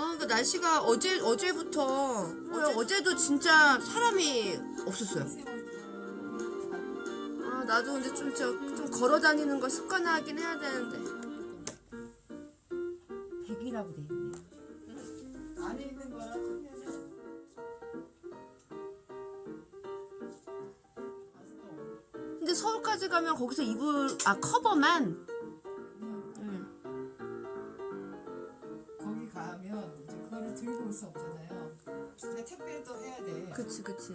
날씨가 어제 어제부터 뭐야, 어제도 진짜 사람이 없었어요. 아 나도 이제 좀, 저, 좀 걸어 다니는 거 습관화하긴 해야 되는데. 100이라고 돼 있네. 안에 있는 거랑 근데 서울까지 가면 거기서 이불 아 커버만. 들고 올 수 없잖아요. 근데 택배도 해야 돼. 그치 그치.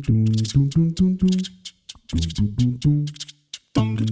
doom doom doom doom doom doom doom doom doom doom